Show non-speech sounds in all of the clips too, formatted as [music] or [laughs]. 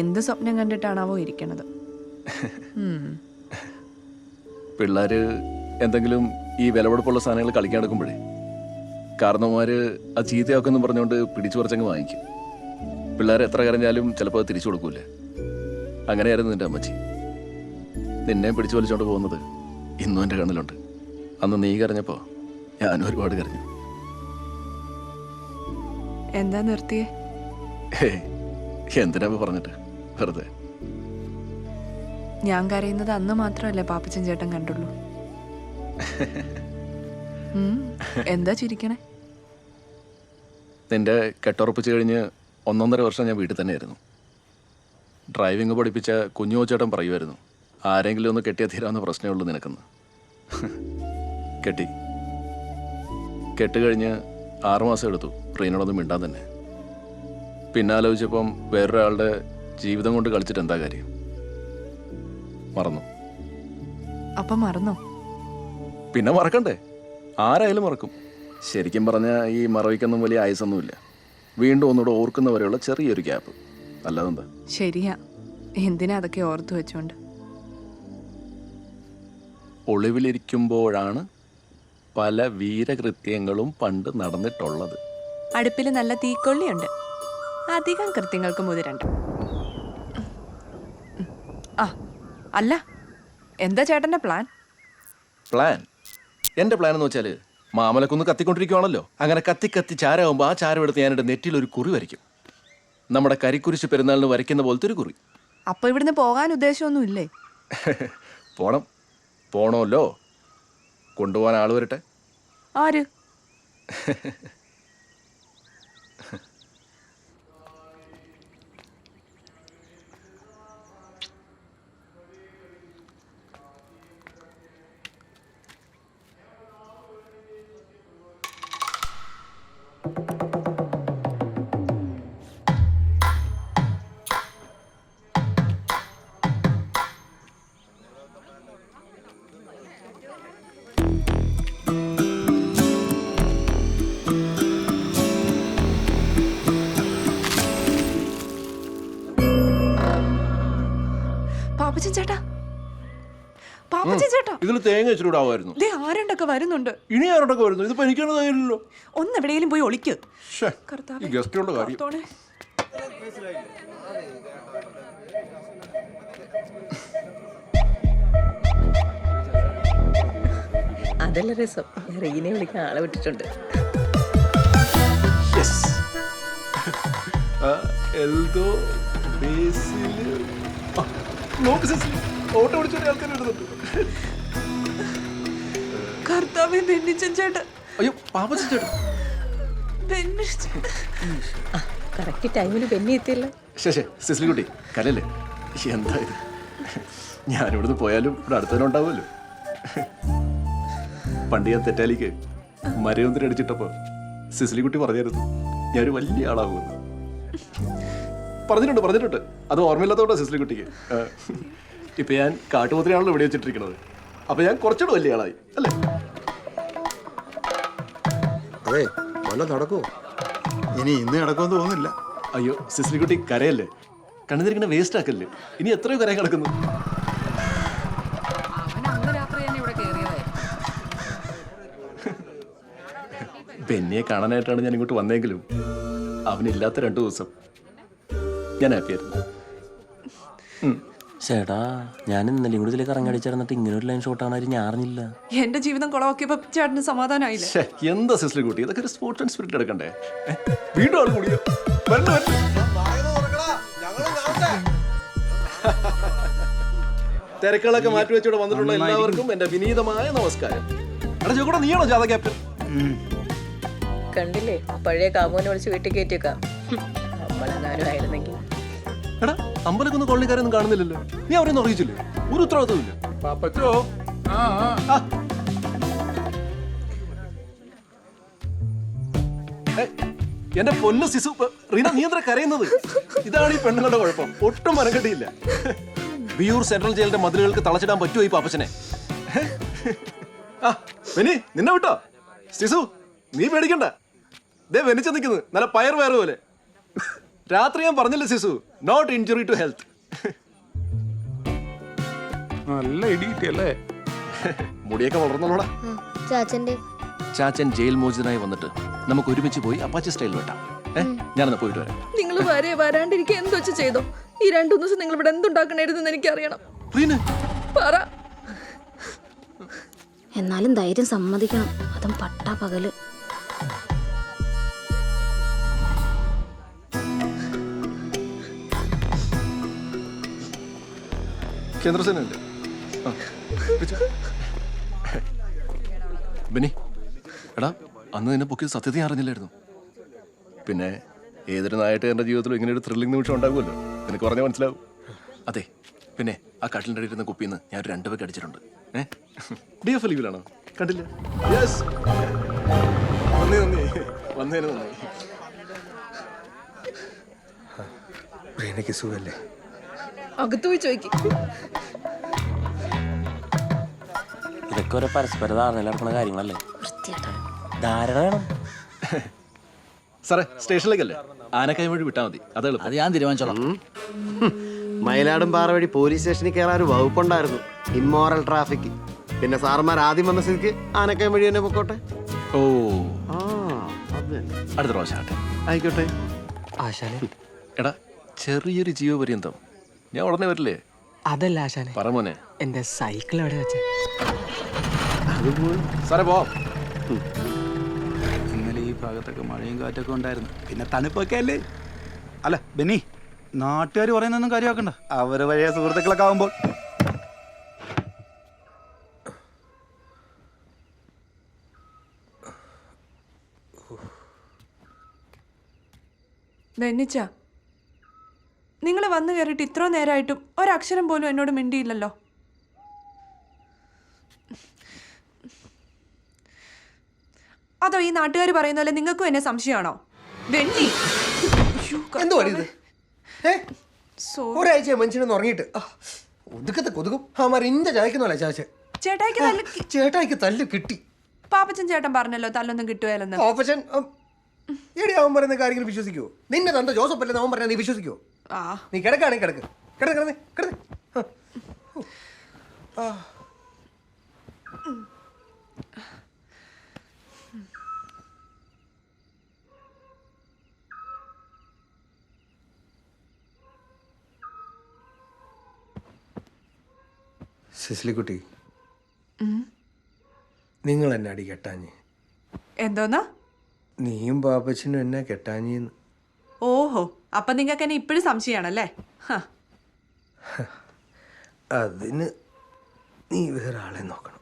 എന്ത് സ്വപ്നം കണ്ടിട്ടാണാവോ ഇരിക്കണത്. പിള്ളേര് എന്തെങ്കിലും ഈ വിലപിടിപ്പുള്ള സാധനങ്ങൾ കളിക്കാൻ എടുക്കുമ്പോഴേ കാരണവന്മാര് അത് ചീത്തയാക്കുമെന്ന് പറഞ്ഞുകൊണ്ട് പിടിച്ചു പറിച്ചങ്ങ് വാങ്ങിക്കും. പിള്ളേർ എത്ര കരഞ്ഞാലും ചിലപ്പോൾ അത് തിരിച്ചു കൊടുക്കൂലേ. അങ്ങനെയായിരുന്നു നിന്റെ അമ്മച്ചി. നിന്നെ പിടിച്ചു വലിച്ചോണ്ട് പോകുന്നത് ഇന്നും എന്റെ കണ്ണിലുണ്ട്. അന്ന് നീ കരഞ്ഞപ്പോൾ ഞാൻ ഒരുപാട് കരഞ്ഞു. എന്താ നിർത്തിയേ? എന്തിനാ പറഞ്ഞിട്ട്? വെറുതെ. ഞാൻ കരയുന്നത് അന്ന് മാത്രമല്ലേ പാപ്പച്ചൻ ചേട്ടൻ കണ്ടുള്ളൂ. എന്താ ചിരിക്കണേ? നിന്റെ കെട്ടുറപ്പിച്ച് കഴിഞ്ഞ് ഒന്നൊന്നര വർഷം ഞാൻ വീട്ടിൽ തന്നെയായിരുന്നു. ഡ്രൈവിംഗ് പഠിപ്പിച്ച കുഞ്ഞു ചേട്ടൻ പറയുമായിരുന്നു ആരെങ്കിലും ഒന്ന് കെട്ടിയാൽ തീരാവുന്ന പ്രശ്നമേ ഉള്ളൂ നിനക്കെന്ന്. കെട്ടി. കെട്ടുകഴിഞ്ഞ് ആറുമാസം എടുത്തു ട്രെയിനോടൊന്നും മിണ്ടാൻ തന്നെ. പിന്നെ ആലോചിച്ചപ്പം വേറൊരാളുടെ ജീവിതം കൊണ്ട് കളിച്ചിട്ട് എന്താ കാര്യം? മറന്നു. അപ്പൊ മറന്നോ? പിന്നെ മറക്കണ്ടേ? ആരായാലും മറക്കും. ശരിക്കും പറഞ്ഞാൽ ഈ മറവിക്കൊന്നും വലിയ ആയുസൊന്നുമില്ല. വീണ്ടും ഒന്നുകൂടെ ഓർക്കുന്നവരെയുള്ള ചെറിയൊരു ഗ്യാപ്പ്. അല്ലാതെന്താ? ശരിയാ. എന്തിനാ അതൊക്കെ ഓർത്തു വെച്ചോണ്ട്? ഒളിവിലിരിക്കുമ്പോഴാണ് പല വീരകൃത്യങ്ങളും പണ്ട് നടന്നിട്ടുള്ളത്. അടുപ്പിൽ നല്ല തീക്കൊള്ളിയുണ്ട്. അധികം കൃത്യങ്ങൾക്ക് മുതിരണ്ട ഉം. ആ അല്ല എന്താ ചേട്ടന്റെ പ്ലാൻ? പ്ലാൻ? എന്റെ പ്ലാൻ എന്ന് വെച്ചാൽ മാമലക്കൊന്ന് കത്തിക്കൊണ്ടിരിക്കുവാണല്ലോ. അങ്ങനെ കത്തി കത്തി ചാരമാകുമ്പോൾ ആ ചാരം എടുത്ത് ഞാൻ ഞാനെന്റെ നെറ്റിൽ ഒരു കുറി വരയ്ക്കും. നമ്മുടെ കരിക്കുരിശ് പെരുന്നാളിന് വരയ്ക്കുന്ന പോലത്തെ ഒരു കുറി. അപ്പൊ ഇവിടുന്ന് പോകാൻ ഉദ്ദേശമൊന്നും ഇല്ലേ? [laughs] പോണം. പോണമല്ലോ. കൊണ്ടുപോകാൻ ആൾ വരട്ടെ. ആര്? [laughs] ചേട്ടാ. ഇതിൽ തേങ്ങ വെച്ചിട്ടാവുമായിരുന്നു ദേ ആരണ്ടൊക്കെ വരുന്നുണ്ട്? ഇനി വരുന്നു? ഇതിപ്പോ എനിക്കാണ് തയ്യല്ലോ ഒന്ന് എവിടെയെങ്കിലും പോയി ഒളിക്ക്. ഈ കാര്യം. അതല്ല രസം. ഞാൻ റീനെ വിളിക്കാൻ ആളെ വിട്ടിട്ടുണ്ട്. Yes Eldo Basil. ആ, നോക്ക് സിസിലി ഓട്ടോ ആൾക്കാർ കർത്താവേ ബെന്നിച്ചൻ ചേട്ടൻ അയ്യോ പാപ്പച്ചൻ ചേട്ടൻ ആ കറക്റ്റ് ടൈമിൽ പെന്നി എത്തിയല്ലോ. ശേ സിസിലി കുട്ടി കലല്ലേ എന്താ ഇത്? ഞാനിവിടുന്ന് പോയാലും ഇവിടെ അടുത്തന്നെ ഉണ്ടാവുമല്ലോ. പണ്ട് ഞാൻ തെറ്റാലിക്ക് മരയൊന്നിന് അടിച്ചിട്ടപ്പോ സിസിലി കുട്ടി പറഞ്ഞായിരുന്നു ഞാനൊരു വലിയ ആളാകുമെന്ന്. പറഞ്ഞിട്ടുണ്ട് പറഞ്ഞിട്ടുണ്ട്. അത് ഓർമ്മയില്ലാത്തോണ്ടാ സിസിലി കുട്ടിക്ക് ഇപ്പൊ ഞാൻ കാട്ടുപോത്തിനാണല്ലോ ഇവിടെ വെച്ചിട്ടിരിക്കുന്നത് അപ്പൊ ഞാൻ കുറച്ചുകൂടെ വലിയ ആളായി അല്ലേ? അതെ വല്ല നടക്കുമോ ഇനി ഇന്ന് നടക്കുമെന്ന് തോന്നുന്നില്ല. അയ്യോ സിസിലി കുട്ടി കരയല്ലേ? കണ്ണുതിരിക്കണ വേസ്റ്റ് ആക്കല്ലേ? ഇനി എത്രയോ കരയാൻ കിടക്കുന്നു. ബെന്നിയെ കാണാനായിട്ടാണ് ഞാൻ ഇങ്ങോട്ട് വന്നെങ്കിലും അവനില്ലാത്ത രണ്ടു ദിവസം ഞാൻ ഹാപ്പിയായിരുന്നു. ചേട്ടാ ഞാൻ ഇന്നലെ കൂടി ഇതിലേക്ക് ഇറങ്ങടിച്ചിരുന്നിട്ട് ഇങ്ങനെ ഒരു ലൈൻ ഷോട്ടാണ് ഞാൻ അറിഞ്ഞില്ല. എന്റെ ജീവിതം കുളവാക്കിയപ്പോ ചേട്ടന് സമാധാനമായില്ലേ? ശ്ശേ, എന്താ സിസ്റ്റർ കുട്ടി? ഇതൊക്കെ ഒരു സ്പോർട്സ് ആൻഡ് സ്പിരിറ്റ് എടുക്കണ്ടേ? ഏ? വീണ്ടും ആൾ കൂടിയോ? വരണ്ട വരണ്ട. തിരക്കുകളൊക്കെ മാറ്റി വെച്ചോടെ വന്നിട്ടുള്ള എല്ലാവർക്കും എന്റെ വിനീതമായ നമസ്കാരം. എടാ ചോക്കൂടെ നീയാണോ ജാഥ ക്യാപ്റ്റൻ കണ്ടില്ലേ പഴയ കാമോനെ വിളിച്ച് വീട്ടിൽ കയറ്റിയേക്കാം. നമ്മളെങ്ങാനും ആയിരുന്നെങ്കിൽ. എടാ അമ്പലക്കുന്ന് കൊള്ളിക്കാരൊന്നും കാണുന്നില്ലല്ലോ. നീ അവരെയൊന്നും അറിയിച്ചില്ലേ? ഒരു ഉത്തരവാദിത്തമില്ല പാപ്പച്ചോ? ആ. ആ. എന്റെ പൊന്നു സിസു റീന നീ എന്താ കരയുന്നത്? ഇതാണ് ഈ പെണ്ണുങ്ങളുടെ കുഴപ്പം. ഒട്ടും മനക്കെട്ടിയില്ല. വിയൂർ സെൻട്രൽ ജയിലിന്റെ മതിലുകൾക്ക് തളച്ചിടാൻ പറ്റുമോ ഈ പാപ്പച്ചനെ? ആ വെനി നിന്നെ വിട്ടോ? സിസു നീ പേടിക്കണ്ട. ദേ വെനിച്ച നിൽക്കുന്നത് നല്ല പയർ പയർ പോലെ. രാത്രി ഞാൻ പറഞ്ഞില്ല സിസു? നോട്ട് ഇഞ്ചുറി ടു ഹെൽത്ത് നല്ല ഇടി കിട്ടിയല്ലേ? [laughs] മുടിയൊക്കെ വളർന്നോടാ ചാച്ചന്റെ ചാച്ചൻ ജയിൽ മോചിതനായി വന്നിട്ട് നമുക്ക് ഒരുമിച്ച് പോയി അപ്പാച്ചി സ്റ്റൈൽ വെട്ടാം. ഏ? ഞാനൊന്ന് പോയിട്ട് വരാം. നിങ്ങൾ വരെ വരാണ്ടിരിക്കുക എന്തോ വെച്ച് ചെയ്തോ? ഈ രണ്ടു ദിവസം നിങ്ങൾ ഇവിടെ എന്തുണ്ടാക്കണായിരുന്നു എനിക്കറിയണം. റീന. പറ. എന്നാലും ധൈര്യം സമ്മതിക്കണം. അതും പട്ടാ പകൽ. ആ, പിടിച്ചോ. ബെന്നി എടാ അന്ന് നിന്നെ പൊക്കിയത് സത്യത ഞാൻ അറിഞ്ഞില്ലായിരുന്നു. പിന്നെ ഏതൊരു നായിട്ട് എന്റെ ജീവിതത്തിലും ഇങ്ങനെ ഒരു ത്രില്ലിംഗ് നിമിഷം ഉണ്ടാകുമല്ലോ? നിനക്ക് പറഞ്ഞാൽ മനസ്സിലാവും. അതെ പിന്നെ ആ കട്ടിലിന്റെ അടിയിൽ ഇരുന്ന കുപ്പിന്ന് ഞാൻ ഒരു രണ്ട് പേക്ക് അടിച്ചിട്ടുണ്ട്. ഏ? ഡി എഫ് ലീവിലാണോ? കണ്ടില്ല. യെസ് നന്ദി നന്ദി. വന്നതിന് നന്ദി. റീനയ്ക്ക് സുഖല്ലേ? അകത്ത് പോയി ചോദിക്കും. ഇതൊക്കെ ഒരു പരസ്പര ധാരണയിൽ നടക്കുന്ന കാര്യങ്ങളല്ലേ? ധാരണ വേണം. സാറേ സ്റ്റേഷനിലേക്കല്ലേ? ആനക്കായ വഴി വിട്ടാൽ മതി. അത് അത് ഞാൻ തീരുമാനിച്ചോളാം. മയിലാടുംപാറ വഴി പോലീസ് സ്റ്റേഷനിൽ കയറാൻ ഒരു വകുപ്പുണ്ടായിരുന്നു. Immoral traffic. പിന്നെ സാറന്മാർ ആദ്യം വന്ന സ്ഥിതിക്ക് ആനക്കയം വഴി തന്നെ പൊക്കോട്ടെ? ഓ. ആ അത് അടുത്ത പ്രാവശ്യം ആയിക്കോട്ടെ. ആശാലേ എടാ ചെറിയൊരു ജീവപര്യന്തം. ഞാൻ ഉടനെ വരില്ലേ? അതല്ല ആശാനെ. പറ മോനെ. എന്റെ സൈക്കിൾ അവിടെ വെച്ച്? സാറേ പോവാം. ഇന്നലെ ഈ ഭാഗത്തൊക്കെ മഴയും കാറ്റൊക്കെ ഉണ്ടായിരുന്നു. പിന്നെ തണുപ്പൊക്കെ അല്ലേ? അല്ല ബെന്നി നാട്ടുകാർ പറയുന്നൊന്നും കാര്യമാക്കണ്ട. അവർ വഴിയ സുഹൃത്തുക്കളൊക്കെ ആവുമ്പോൾ. ബെന്നിച്ച നിങ്ങൾ വന്നു കയറിയിട്ട് ഇത്ര നേരമായിട്ടും ഒരക്ഷരം പോലും എന്നോട് മിണ്ടിയില്ലല്ലോ. അതോ ഈ നാട്ടുകാർ പറയുന്ന പോലെ നിങ്ങൾക്കും എന്നെ സംശയമാണോ? വെണ്ണി. അയ്യോ, എന്തുവാണിത് ഏ? സോ- ഒരാഴ്ച മനുഷ്യനൊന്ന് ഉറങ്ങിയിട്ട്. ആ, ഒതുക്കത്തെ കൊതുകും. അവന്മാർ ഇന്റെ ചായക്കുന്നല്ല ചാച്ച ചേട്ടായിക്ക് ചേട്ടായിക്ക് തല്ല് കിട്ടി. പാപ്പച്ചൻ ചേട്ടൻ പറഞ്ഞല്ലോ തല്ലൊന്നും കിട്ടുകയല്ലെന്ന്. പാപ്പച്ചൻ എടി അവൻ പറയുന്ന കാര്യങ്ങൾ വിശ്വസിക്കുവോ? നിന്നെ തന്റെ ജോസഫ് അല്ലെന്ന് അവൻ പറഞ്ഞാൽ നീ വിശ്വസിക്കുവോ? നീ കിടക്കാണെങ്കിൽ കിടക്ക്. കിടക്ക് കിടന്ന് കിടന്ന് ആ. സിസ്ലിക്കുട്ടി. നിങ്ങൾ എന്നെ അടി കെട്ടാഞ്ഞ്? എന്തോന്നാ? നീയും പാപ്പച്ചനും എന്നെ കെട്ടാഞ്ഞിന്ന്? ഓഹോ അപ്പൊ നിങ്ങൾക്ക് എന്നെ ഇപ്പോഴും സംശയമാണല്ലേ. അതിന് നീ വേറെ ആളെ നോക്കണം.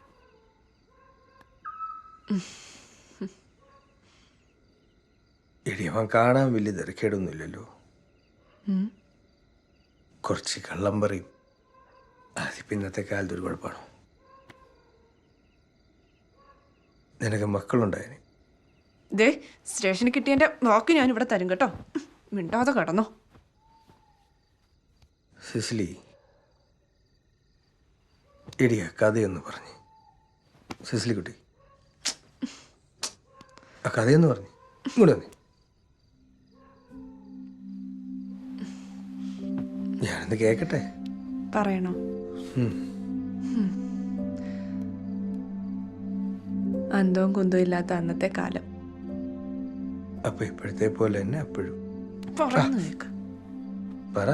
എടി അവൻ കാണാൻ വലിയ തിരക്കേടൊന്നുമില്ലല്ലോ. കുറച്ച് കള്ളം പറയും. അത് ഇന്നത്തെ കാലത്ത് ഒരു കുഴപ്പമാണോ? നിനക്ക് മക്കളുണ്ടായതിന് ദേ സ്റ്റേഷനിൽ കിട്ടിയ വാക്ക് ഞാൻ ഇവിടെ തരും കേട്ടോ. മിണ്ടാതെ കടന്നോ. സിസിലി എടിയ കഥയെന്ന് പറഞ്ഞു. സിസിലി കുട്ടി ആ കഥയെന്ന് പറഞ്ഞു. ഇങ്ങോട്ട് വന്നേ. ഞാനൊന്ന് കേക്കട്ടെ? പറയണോ. അന്തവും കുന്തവും ഇല്ലാത്ത അന്നത്തെ കാലം. അപ്പൊ ഇപ്പോഴത്തെ പോലെ തന്നെ അപ്പോഴും. പറയുന്നു കേക്ക് പറ